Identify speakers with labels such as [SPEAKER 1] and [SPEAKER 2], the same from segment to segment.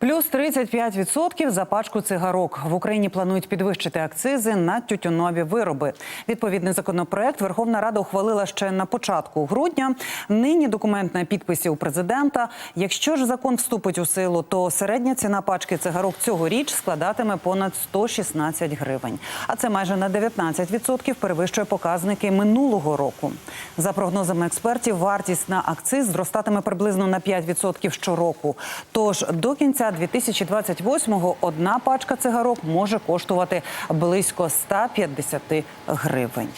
[SPEAKER 1] Плюс 35% за пачку цигарок. В Україні планують підвищити акцизи на тютюнові вироби. Відповідний законопроект Верховна Рада ухвалила ще на початку грудня. Нині документ на підписі у президента. Якщо ж закон вступить у силу, то середня ціна пачки цигарок цьогоріч складатиме понад 116 гривень. А це майже на 19% перевищує показники минулого року. За прогнозами експертів, вартість на акциз зростатиме приблизно на 5% щороку. Тож до кінця 2028-го одна пачка цигарок може коштувати близько 150 гривень.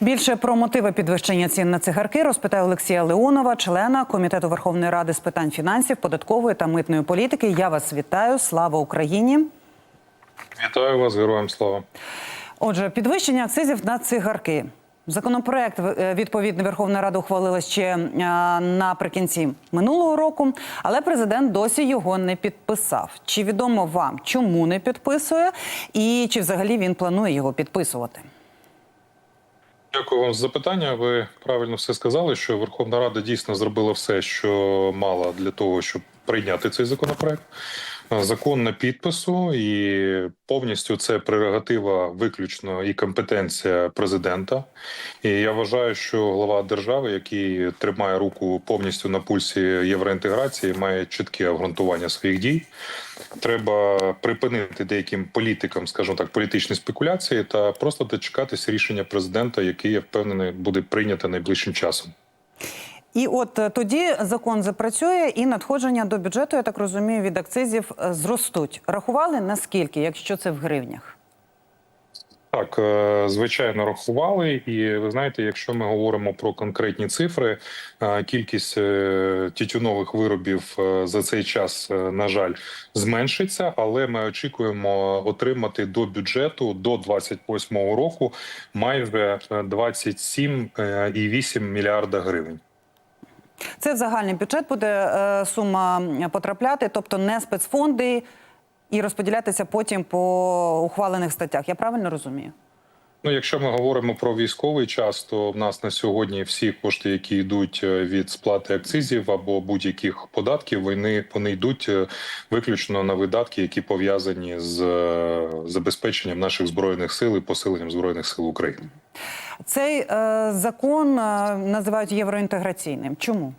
[SPEAKER 1] Більше про мотиви підвищення цін на цигарки розпитає Олексія Леонова, члена комітету Верховної Ради з питань фінансів, податкової та митної політики. Я вас вітаю. Слава Україні!
[SPEAKER 2] Вітаю вас, героям слава.
[SPEAKER 1] Отже, підвищення акцизів на цигарки. Законопроект е, відповідний Верховна Рада ухвалила ще е, наприкінці минулого року, але президент досі його не підписав. Чи відомо вам, чому не підписує, і чи взагалі він планує його підписувати?
[SPEAKER 2] Дякую вам за запитання. Ви правильно все сказали, що Верховна Рада дійсно зробила все, що мала для того, щоб прийняти цей законопроект. Закон на підпису, і повністю це прерогатива виключно і компетенція президента. І я вважаю, що глава держави, який тримає руку повністю на пульсі євроінтеграції, має чітке обґрунтування своїх дій. Треба припинити деяким політикам, скажімо так, політичні спекуляції та просто дочекатися рішення президента, який я впевнений буде прийнято найближчим часом.
[SPEAKER 1] І от е, тоді закон запрацює, і надходження до бюджету, я так розумію, від акцизів е, зростуть. Рахували наскільки, якщо це в гривнях?
[SPEAKER 2] Так, е, звичайно, рахували, і ви знаєте, якщо ми говоримо про конкретні цифри, кількість тютюнових виробів за цей час, на жаль, зменшиться, але ми очікуємо отримати до бюджету до 28-го року майже е, 27,8 мільярда гривень.
[SPEAKER 1] Це в загальний бюджет буде е, сума потрапляти, тобто не спецфонди, і розподілятися потім по ухвалених статтях. Я правильно розумію?
[SPEAKER 2] Ну, якщо ми говоримо про військовий час, то в нас на сьогодні всі кошти, які йдуть е, від сплати акцизів або будь-яких податків, вони вони йдуть е, виключно на видатки, які пов'язані з е, забезпеченням наших збройних сил і посиленням збройних сил України.
[SPEAKER 1] Цей е, закон називають євроінтеграційним. Чому?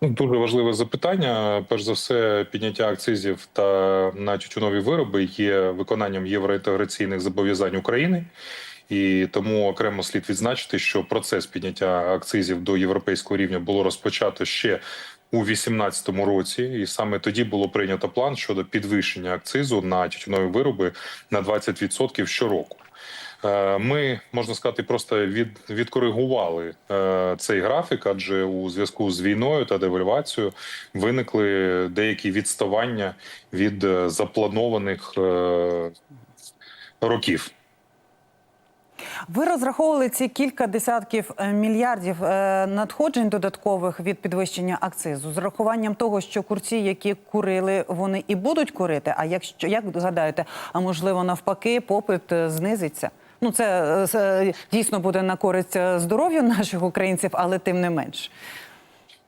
[SPEAKER 2] Ну, Дуже важливе запитання. Перш за все, підняття акцизів та на тютюнові вироби є виконанням євроінтеграційних зобов'язань України. І тому окремо слід відзначити, що процес підняття акцизів до європейського рівня було розпочато ще у 2018 році, і саме тоді було прийнято план щодо підвищення акцизу на тютюнові вироби на 20% щороку. Е, Ми можна сказати, просто від відкоригували е, цей графік, адже у зв'язку з війною та девальвацією виникли деякі відставання від е, запланованих років.
[SPEAKER 1] Ви розраховували ці кілька десятків мільярдів надходжень додаткових від підвищення акцизу з рахуванням того, що курці, які курили, вони і будуть курити. А якщо як гадаєте, а можливо навпаки, попит знизиться? Ну це, е, дійсно буде на користь е, здоров'ю наших українців, але тим не менш.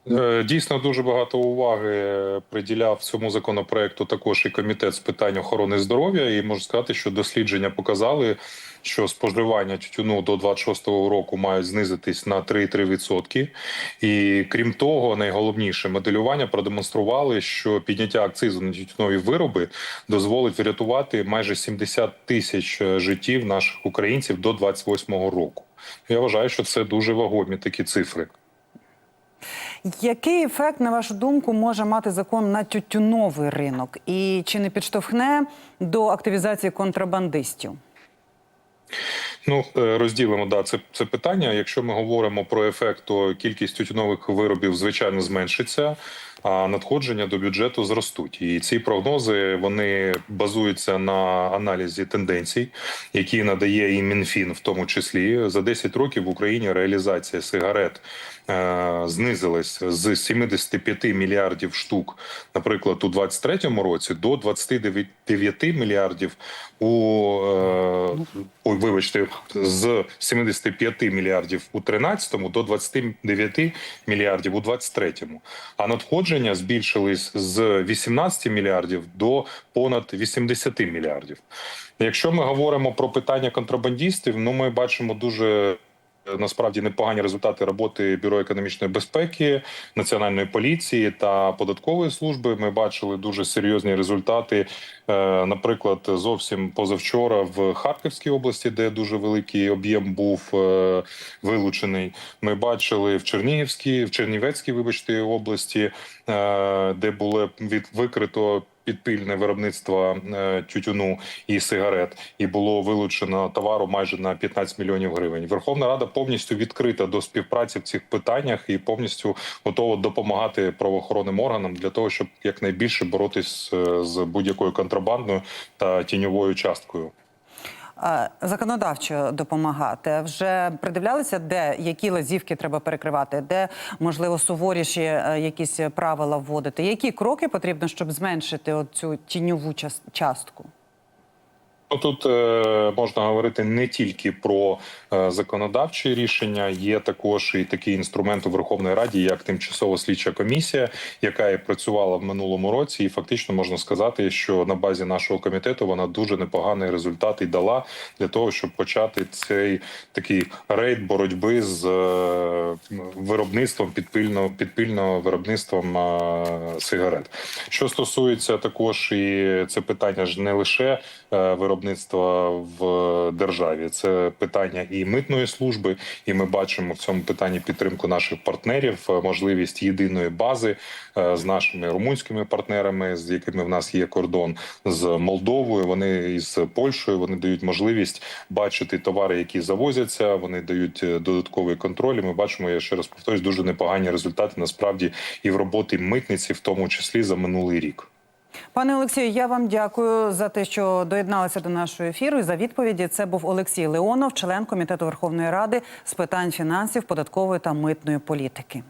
[SPEAKER 2] Е, Дійсно, дуже багато уваги приділяв цьому законопроекту також і комітет з питань охорони здоров'я. І можу сказати, що дослідження показали, що споживання тютюну до 26-го року мають знизитись на 3,3%. І крім того, найголовніше моделювання продемонстрували, що підняття акцизу на тютюнові вироби дозволить врятувати майже 70 тисяч життів наших українців до 28-го року. Я вважаю, що це дуже вагомі такі цифри.
[SPEAKER 1] Який ефект, на вашу думку, може мати закон на тютюновий ринок? І чи не підштовхне до активізації контрабандистів?
[SPEAKER 2] Ну е, розділимо да це це питання. Якщо ми говоримо про ефект, то кількість тютюнових виробів звичайно зменшиться, надходження до бюджету зростуть. І ці прогнози вони базуються на аналізі тенденцій, які надає і МінФін, в тому числі за 10 років в Україні реалізація сигарет. е, Знизилась з 75 мільярдів штук, наприклад, у 23-му році до 29 мільярдів у е, ой, вибачте, з 75 мільярдів у 13-му до 29 мільярдів у 23-му. А надходження надходження збільшились з 18 мільярдів до понад 80 мільярдів. Якщо ми говоримо про питання контрабандистів, ну ми бачимо дуже. Е, Насправді непогані результати роботи бюро економічної безпеки, національної поліції та податкової служби. Ми бачили дуже серйозні результати. Е, Наприклад, зовсім позавчора в Харківській області, де дуже великий об'єм був е, вилучений. Ми бачили в Чернігівській, в Чернівецькій, вибачте, області, де було від викрито підпільне виробництво е, тютюну і сигарет, і було вилучено товару майже на 15 мільйонів гривень. Верховна Рада повністю відкрита до співпраці в цих питаннях і повністю готова допомагати правоохоронним органам для того, щоб якнайбільше боротись е, з будь-якою контрабандою та тіньовою часткою.
[SPEAKER 1] Законодавчо допомагати вже придивлялися, де які лазівки треба перекривати, де можливо суворіші е, якісь правила вводити. Які кроки потрібно, щоб зменшити цю тіньову час- частку?
[SPEAKER 2] Ну, Тут е, можна говорити не тільки про е, законодавчі рішення, є також і такий інструмент у Верховній Раді, як тимчасова слідча комісія, яка і працювала в минулому році, і фактично можна сказати, що на базі нашого комітету вона дуже непоганий результат і дала для того, щоб почати цей такий рейд боротьби з е, виробництвом підпільного підпільного виробництвом е, сигарет. Що стосується також, і це питання ж не лише е, виробництва в державі, це питання і митної служби, і ми бачимо в цьому питанні підтримку наших партнерів, е, можливість єдиної бази е, з нашими румунськими партнерами, з якими в нас є кордон з Молдовою. Вони із Польщею вони дають можливість бачити товари, які завозяться. Вони дають е, додатковий контроль. І Ми бачимо, я ще раз повторюсь, дуже непогані результати насправді і в роботі митниці, в тому числі за минулий рік.
[SPEAKER 1] Пане Олексію, я вам дякую за те, що доєдналися до нашого ефіру і за відповіді. Це був Олексій Леонов, член комітету Верховної Ради з питань фінансів, податкової та митної політики.